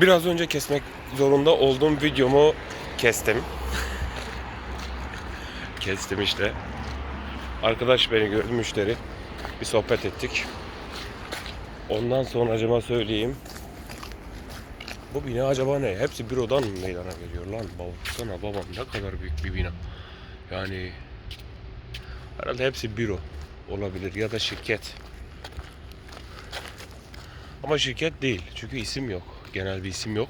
Biraz önce kesmek zorunda olduğum videomu kestim. kestim işte. Arkadaş beni gördü müşteri. Bir sohbet ettik. Ondan sonra acaba söyleyeyim. Bu bina acaba ne? Hepsi bürodan meydana geliyor lan? Baksana babam ne kadar büyük bir bina. Yani herhalde hepsi büro olabilir ya da şirket. Ama şirket değil. Çünkü isim yok. Genel bir isim yok.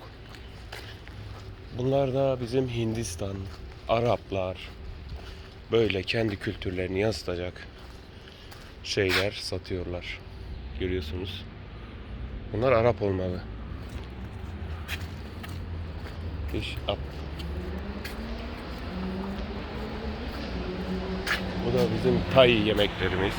Bunlar da bizim Hindistan, Araplar böyle kendi kültürlerini yansıtacak şeyler satıyorlar. Görüyorsunuz. Bunlar Arap olmalı. Fish up. Bu da bizim Tay yemeklerimiz.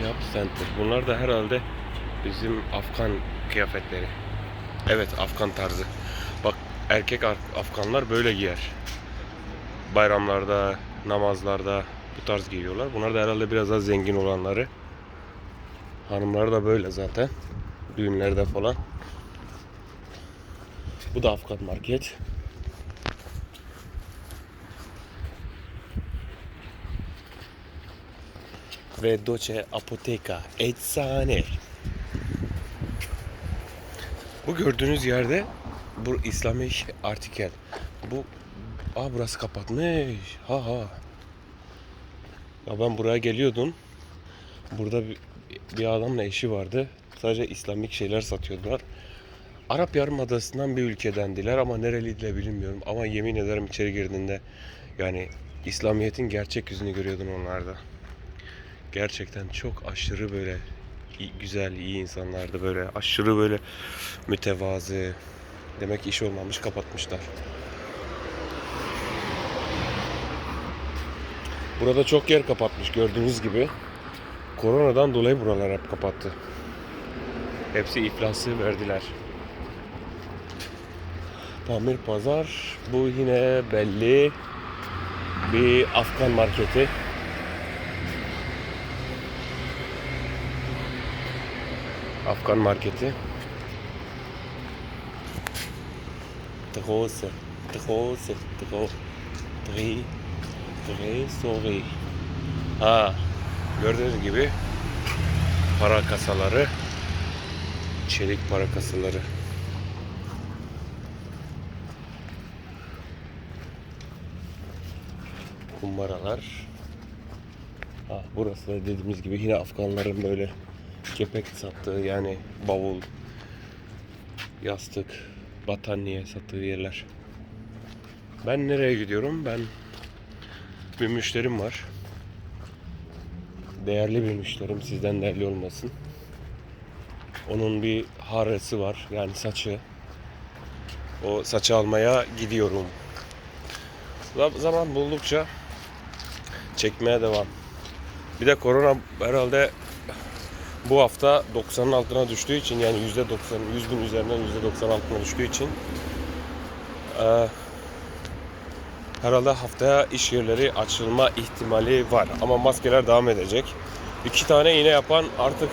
Job Center. Bunlar da herhalde bizim Afgan kıyafetleri. Evet Afgan tarzı. Bak erkek Af- Afganlar böyle giyer. Bayramlarda, namazlarda bu tarz giyiyorlar. Bunlar da herhalde biraz daha zengin olanları. Hanımlar da böyle zaten. Düğünlerde falan. Bu da Afgan market. Ve Doce Apoteka. Eczane. Bu gördüğünüz yerde bu İslami artikel. Bu Aa burası kapatmış. Ha ha. Ya ben buraya geliyordum. Burada bir, bir adamla eşi vardı. Sadece İslamik şeyler satıyordular. Arap Yarımadası'ndan bir ülkedendiler ama nereliydiler bilmiyorum. Ama yemin ederim içeri girdiğinde yani İslamiyet'in gerçek yüzünü görüyordun onlarda. Gerçekten çok aşırı böyle güzel, iyi insanlardı böyle. Aşırı böyle mütevazı. Demek ki iş olmamış kapatmışlar. Burada çok yer kapatmış gördüğünüz gibi. Koronadan dolayı buralar hep kapattı. Hepsi iflası verdiler. Pamir Pazar. Bu yine belli bir Afgan marketi. Afgan marketi. Große, große, große, Dreh, Tresori. Ha, gördüğünüz gibi para kasaları, çelik para kasaları. Kumbaralar. Ha, burası da dediğimiz gibi yine Afganların böyle kepek sattığı yani bavul, yastık, battaniye sattığı yerler. Ben nereye gidiyorum? Ben bir müşterim var. Değerli bir müşterim. Sizden değerli olmasın. Onun bir haresi var. Yani saçı. O saçı almaya gidiyorum. Za- Zaman buldukça çekmeye devam. Bir de korona herhalde bu hafta 90'ın altına düştüğü için yani %90, 100 bin üzerinden %90 altına düştüğü için eee, herhalde haftaya iş yerleri açılma ihtimali var. Ama maskeler devam edecek. İki tane iğne yapan artık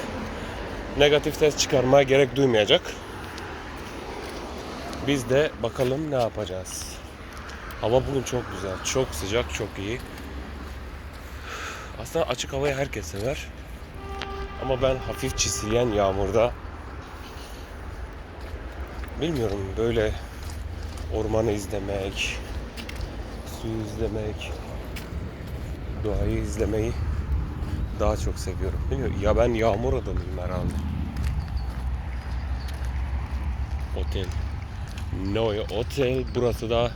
negatif test çıkarmaya gerek duymayacak. Biz de bakalım ne yapacağız. Hava bugün çok güzel, çok sıcak, çok iyi. Aslında açık havayı herkes sever. Ama ben hafif çisleyen yağmurda bilmiyorum böyle ormanı izlemek, suyu izlemek, doğayı izlemeyi daha çok seviyorum. Bilmiyorum ya ben yağmur adamıyım herhalde. Otel. Noy Otel. Burası da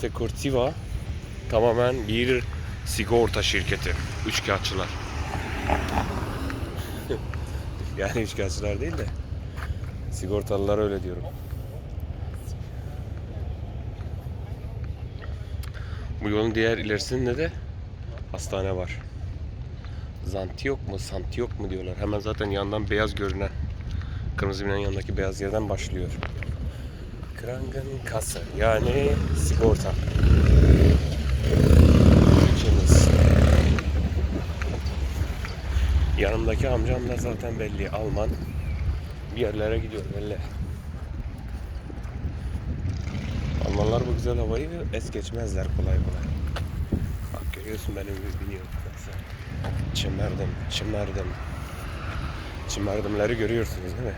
Securtiva tamamen bir sigorta şirketi. Üçkağıtçılar. yani üçkağıtçılar değil de sigortalılar öyle diyorum. Bu yolun diğer ilerisinde de hastane var. Zantiyok mu, Santiyok mu diyorlar. Hemen zaten yandan beyaz görünen kırmızı binanın yanındaki beyaz yerden başlıyor. Kranken Kasse yani sigorta. Öndeki amcam da zaten belli Alman. Bir yerlere gidiyor belli. Almanlar bu güzel havayı es geçmezler kolay kolay. Bak görüyorsun benim biniyor. Çimerdim, çimerdim. Çimerdimleri görüyorsunuz değil mi?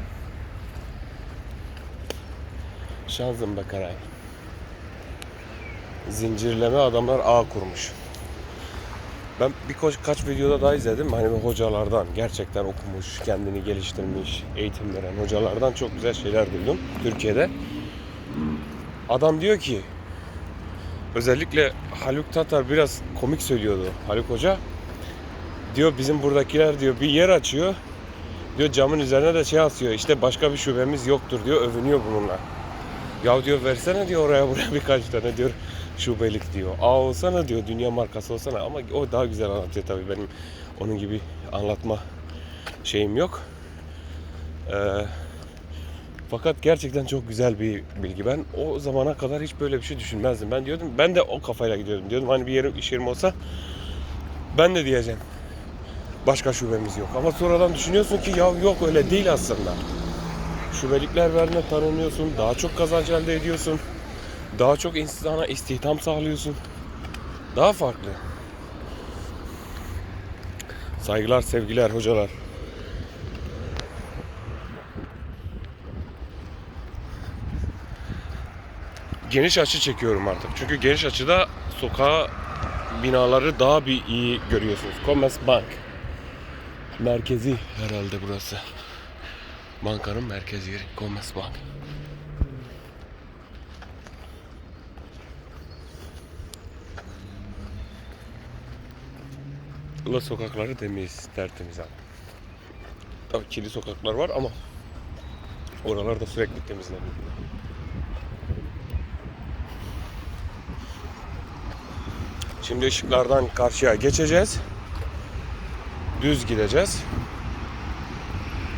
Şanzım bakaray. Zincirleme adamlar ağ kurmuş. Ben birkaç kaç videoda daha izledim. Hani hocalardan gerçekten okumuş, kendini geliştirmiş, eğitim veren hocalardan çok güzel şeyler duydum Türkiye'de. Adam diyor ki özellikle Haluk Tatar biraz komik söylüyordu Haluk Hoca. Diyor bizim buradakiler diyor bir yer açıyor. Diyor camın üzerine de şey asıyor. İşte başka bir şubemiz yoktur diyor. Övünüyor bununla. Ya diyor versene diyor oraya buraya birkaç tane diyor şubelik diyor. Aa olsana diyor dünya markası olsana ama o daha güzel anlatıyor tabii benim onun gibi anlatma şeyim yok. Ee, fakat gerçekten çok güzel bir bilgi. Ben o zamana kadar hiç böyle bir şey düşünmezdim. Ben diyordum ben de o kafayla gidiyordum. Diyordum hani bir yerim iş yerim olsa ben de diyeceğim. Başka şubemiz yok. Ama sonradan düşünüyorsun ki ya yok öyle değil aslında. Şubelikler verme tanınıyorsun. Daha çok kazanç elde ediyorsun. Daha çok insana istihdam sağlıyorsun. Daha farklı. Saygılar, sevgiler hocalar. Geniş açı çekiyorum artık. Çünkü geniş açıda sokağa binaları daha bir iyi görüyorsunuz. Commerzbank. Merkezi herhalde burası. Bankanın merkez yeri Commerzbank. Ula sokakları temiz, tertemiz abi. Tabii kirli sokaklar var ama oralar da sürekli temizleniyor. Şimdi ışıklardan karşıya geçeceğiz. Düz gideceğiz.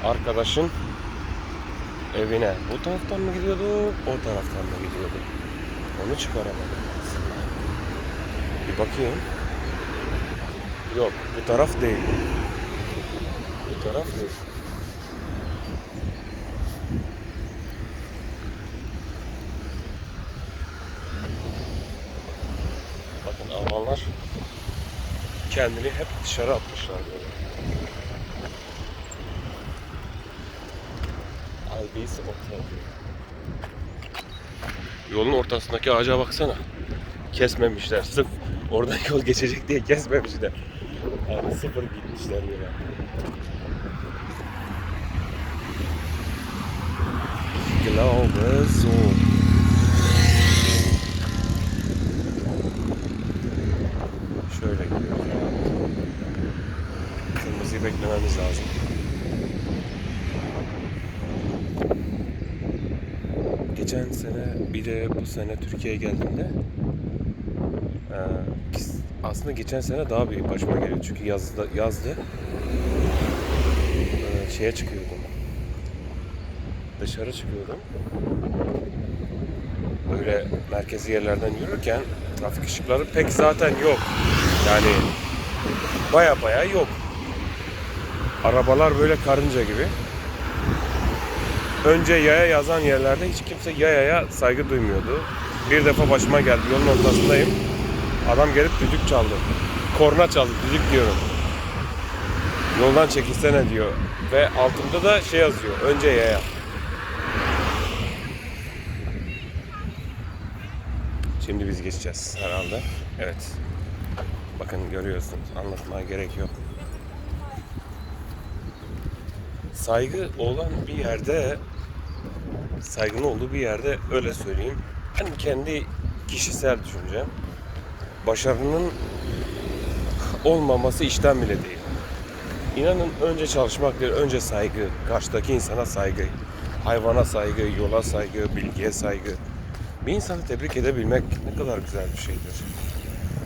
Arkadaşın evine bu taraftan mı gidiyordu, o taraftan mı gidiyordu? Onu çıkaramadım. Bir bakayım. Yok, bu taraf değil. Bu taraf değil. Bakın Almanlar kendini hep dışarı atmışlar böyle. Albis. Yolun ortasındaki ağaca baksana. Kesmemişler. Sırf oradan yol geçecek diye kesmemişler. Yani sıfır gitmişler yine. Glaube so. Şöyle gidiyor. Kırmızıyı beklememiz lazım. Geçen sene bir de bu sene Türkiye'ye geldiğimde aslında geçen sene daha bir başıma geliyor çünkü yazdı, yazdı Eee, şeye çıkıyordum dışarı çıkıyordum böyle merkezi yerlerden yürürken trafik ışıkları pek zaten yok yani baya baya yok arabalar böyle karınca gibi önce yaya yazan yerlerde hiç kimse yayaya saygı duymuyordu. Bir defa başıma geldi. Yolun ortasındayım. Adam gelip düdük çaldı. Korna çaldı. Düdük diyorum. Yoldan çekilsene diyor. Ve altında da şey yazıyor. Önce yaya. Şimdi biz geçeceğiz herhalde. Evet. Bakın görüyorsunuz. Anlatmaya gerek yok. saygı olan bir yerde saygının olduğu bir yerde öyle söyleyeyim. Ben kendi kişisel düşüncem başarının olmaması işten bile değil. İnanın önce çalışmak değil, önce saygı, karşıdaki insana saygı, hayvana saygı, yola saygı, bilgiye saygı. Bir insanı tebrik edebilmek ne kadar güzel bir şeydir.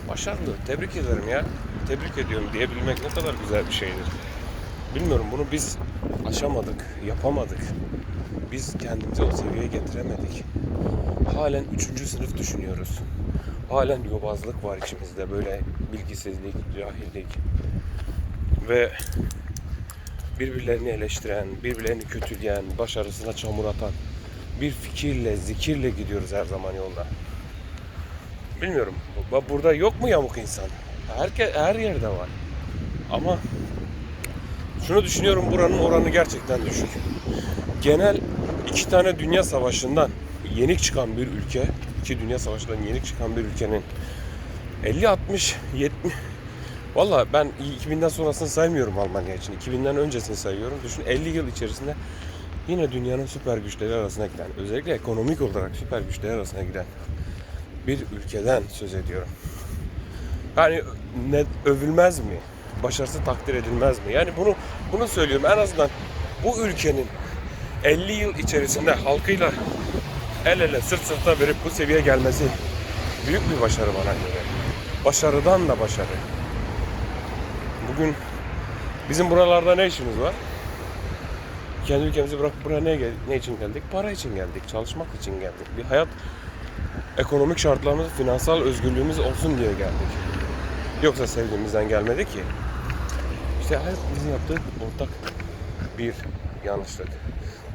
Başarılı, tebrik ederim ya, tebrik ediyorum diyebilmek ne kadar güzel bir şeydir. Bilmiyorum bunu biz aşamadık, yapamadık. Biz kendimizi o seviyeye getiremedik. Halen üçüncü sınıf düşünüyoruz. Halen yobazlık var içimizde böyle bilgisizlik, cahillik. Ve birbirlerini eleştiren, birbirlerini kötüleyen, başarısına çamur atan bir fikirle, zikirle gidiyoruz her zaman yolda. Bilmiyorum. bu- Burada yok mu yamuk insan? Herke, her yerde var. Ama şunu düşünüyorum buranın oranı gerçekten düşük. Genel iki tane dünya savaşından yenik çıkan bir ülke, iki dünya savaşından yenik çıkan bir ülkenin 50 60 70 Valla ben 2000'den sonrasını saymıyorum Almanya için. 2000'den öncesini sayıyorum. Düşün 50 yıl içerisinde yine dünyanın süper güçleri arasına giden, özellikle ekonomik olarak süper güçleri arasına giden bir ülkeden söz ediyorum. Yani ne övülmez mi? Başarısı takdir edilmez mi? Yani bunu bunu söylüyorum. En azından bu ülkenin 50 yıl içerisinde halkıyla el ele sırt sırta verip bu seviyeye gelmesi büyük bir başarı bana göre. Başarıdan da başarı. Bugün bizim buralarda ne işimiz var? Kendi ülkemizi bırakıp buraya ne, ne için geldik? Para için geldik, çalışmak için geldik. Bir hayat ekonomik şartlarımız, finansal özgürlüğümüz olsun diye geldik. Yoksa sevgimizden gelmedi ki. İşte hayat bizim yaptığı ortak bir yanlışlık.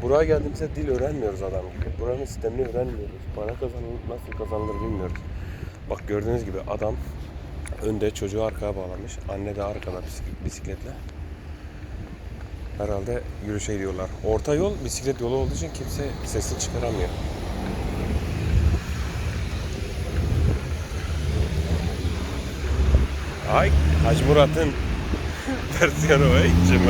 Buraya geldiğimizde dil öğrenmiyoruz adam gibi. Buranın sistemini öğrenmiyoruz. Para kazanılır, nasıl kazanılır bilmiyoruz. Bak gördüğünüz gibi adam önde çocuğu arkaya bağlamış. Anne de arkada bisik- bisikletle. Herhalde yürüyüşe gidiyorlar. Orta yol bisiklet yolu olduğu için kimse sesini çıkaramıyor. Ay Hacı Murat'ın versiyonu ve içim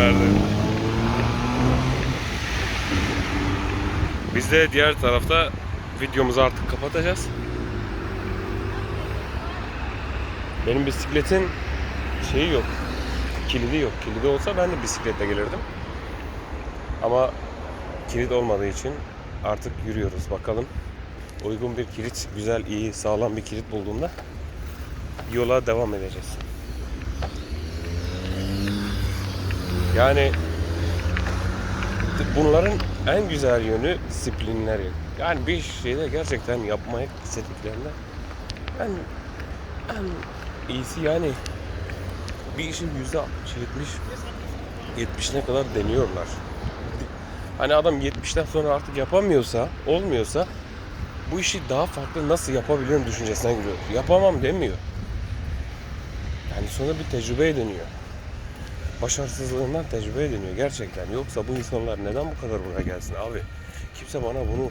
Biz de diğer tarafta videomuzu artık kapatacağız. Benim bisikletin şeyi yok. Kilidi yok. Kilidi olsa ben de bisikletle gelirdim. Ama kilit olmadığı için artık yürüyoruz. Bakalım uygun bir kilit, güzel, iyi, sağlam bir kilit bulduğumda yola devam edeceğiz. Yani bunların en güzel yönü disiplinleri. Yani bir şeyde gerçekten yapmaya istediklerinde en, en iyisi yani bir işin yüzde 70 70'ine kadar deniyorlar. Hani adam 70'ten sonra artık yapamıyorsa, olmuyorsa bu işi daha farklı nasıl yapabilirim düşüncesine giriyor. Yapamam demiyor. Yani sonra bir tecrübe dönüyor. Başarısızlığından tecrübe ediniyor gerçekten. Yoksa bu insanlar neden bu kadar buraya gelsin abi? Kimse bana bunu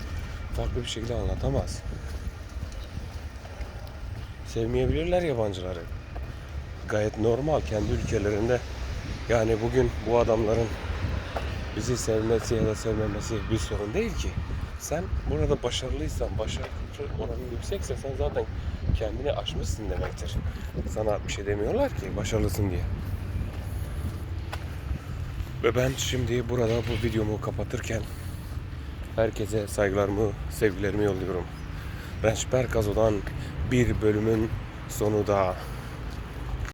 farklı bir şekilde anlatamaz. Sevmeyebilirler yabancıları. Gayet normal kendi ülkelerinde. Yani bugün bu adamların bizi sevmesi ya da sevmemesi bir sorun değil ki. Sen burada başarılıysan, başarı oranın yüksekse sen zaten kendini aşmışsın demektir. Sana bir şey demiyorlar ki başarılısın diye. Ve ben şimdi burada bu videomu kapatırken herkese saygılarımı, sevgilerimi yolluyorum. Rençper Gazo'dan bir bölümün sonu da